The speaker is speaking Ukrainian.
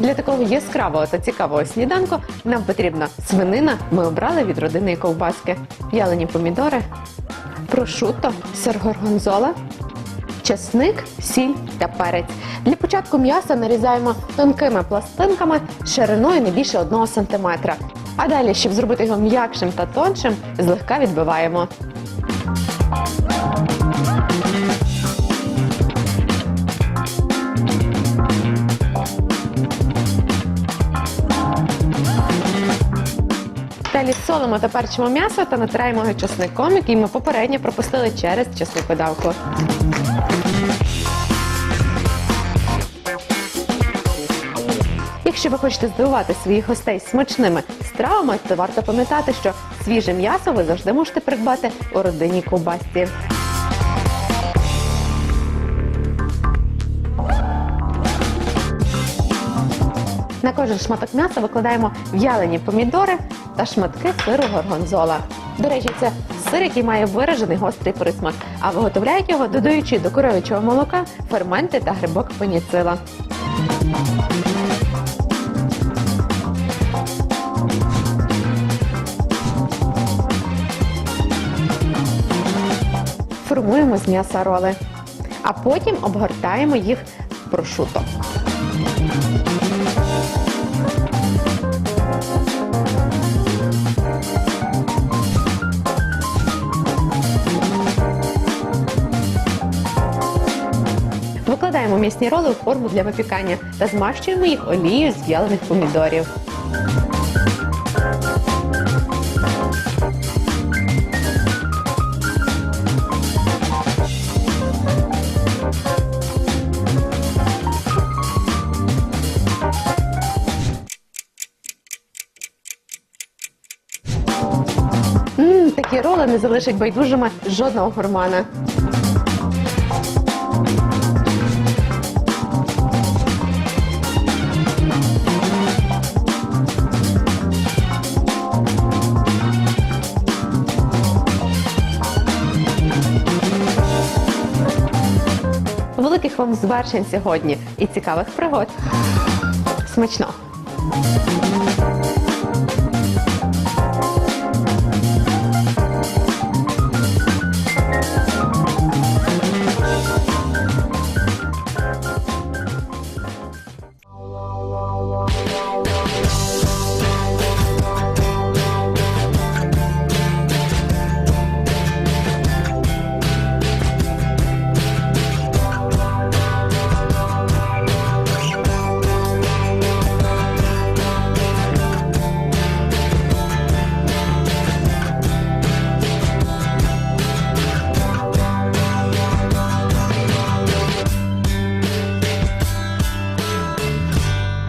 Для такого яскравого та цікавого сніданку нам потрібна свинина. Ми обрали від родинної ковбаски, в'ялені помідори, прошутто, сир горгонзола, чесник, сіль та перець. Для початку м'ясо нарізаємо тонкими пластинками шириною не більше 1 см. А далі, щоб зробити його м'якшим та тоншим, злегка відбиваємо. Далі солимо та перчимо м'ясо та натираємо його чесником, який ми попередньо пропустили через чесникодавку. Якщо ви хочете здивувати своїх гостей смачними стравами, то варто пам'ятати, що свіже м'ясо ви завжди можете придбати у родині ковбасці. На кожен шматок м'яса викладаємо в'ялені помідори та шматки сиру горгонзола. До речі, це сир, який має виражений гострий присмак, а виготовляють його, додаючи до коров'ячого молока ферменти та грибок пеніцила. Формуємо з м'яса роли, а потім обгортаємо їх прошуто. Викладаємо м'ясні роли у форму для випікання та змащуємо їх олією з в'ялених помідорів. Такі роли не залишать байдужими жодного гурмана. Великих вам звершень сьогодні і цікавих пригод. Смачно!